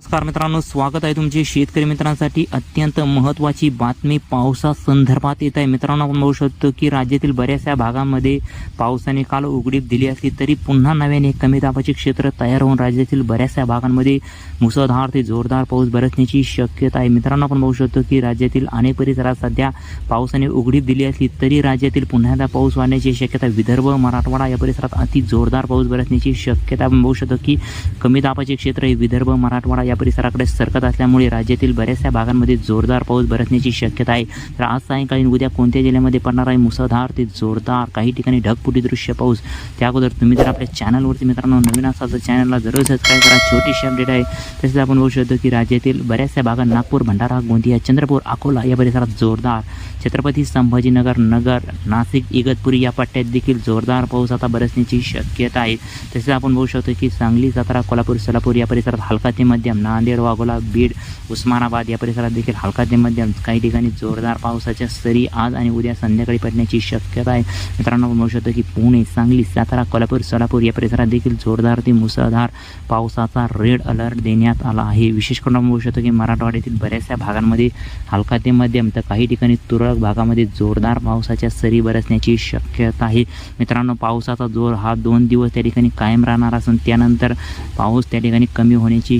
नमस्कार मित्रांनो स्वागत आहे तुमचे शेतकरी मित्रांसाठी अत्यंत महत्त्वाची बातमी पावसासंदर्भात येत आहे. मित्रांनो आपण बघू शकतो की राज्यातील बऱ्याचशा भागांमध्ये पावसाने काल उघडीप दिली असली तरी पुन्हा नव्याने कमी दाबाचे क्षेत्र तयार होऊन राज्यातील बऱ्याचशा भागांमध्ये मुसळधार ते जोरदार पाऊस बरसण्याची शक्यता आहे. मित्रांनो आपण बघू शकतो की राज्यातील अनेक परिसरात सध्या पावसाने उघडीप दिली असली तरी राज्यातील पुन्हा एकदा पाऊस वाढण्याची शक्यता विदर्भ मराठवाडा या परिसरात अति जोरदार पाऊस बरसण्याची शक्यता आपण बघू शकतो की कमी दाबाचे क्षेत्र हे विदर्भ मराठवाडा या परिसराकडे सरकत असल्यामुळे राज्यातील बऱ्याचशा भागांमध्ये जोरदार पाऊस बरसण्याची शक्यता आहे. तर आज सायंकाळी उद्या कोणत्या जिल्ह्यामध्ये पडणार आहे मुसळधार ते जोरदार काही ठिकाणी ढगपुटी दृश्य पाऊस. त्या अगोदर तुम्ही जर आपल्या चॅनलवरती मित्रांनो नवीन असाल तर चॅनलला जरूर सबस्क्राईब करा. छोटीशी अपडेट आहे. तसेच आपण बघू शकतो की राज्यातील बऱ्याचशा भागात नागपूर भंडारा गोंदिया चंद्रपूर अकोला या परिसरात जोरदार छत्रपती संभाजीनगर नगर नाशिक इगतपुरी या पट्ट्यात देखील जोरदार पाऊस आता बरसण्याची शक्यता आहे. तसेच आपण बघू शकतो की सांगली सातारा कोल्हापूर सोलापूर या परिसरात हलका ते मध्यम नांदेड वाघोला बीड उस्मानाबाद या परिसरात देखील हलका ते मध्यम काही ठिकाणी जोरदार पावसाच्या सरी आज आणि उद्या संध्याकाळी पडण्याची शक्यता आहे. मित्रांनो म्हणू शकतो की पुणे सांगली सातारा कोल्हापूर सोलापूर या परिसरात देखील जोरदार ते मुसळधार पावसाचा रेड अलर्ट देण्यात आला आहे. विशेष करून म्हणू शकतो की मराठवाड्यातील बऱ्याचशा भागांमध्ये हलका ते मध्यम तर काही ठिकाणी तुरळक भागामध्ये जोरदार पावसाच्या सरी बरसण्याची शक्यता आहे. मित्रांनो पावसाचा जोर हा दोन दिवस त्या ठिकाणी कायम राहणार असून त्यानंतर पाऊस त्या ठिकाणी कमी होण्याची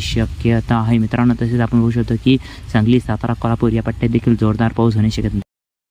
शक्यता आहे मित्रांनो तसेच आपण बघू शकतो की सांगली सातारा कोल्हापूर या पट्ट्यात देखील जोरदार पाऊस होण्याची शक्यता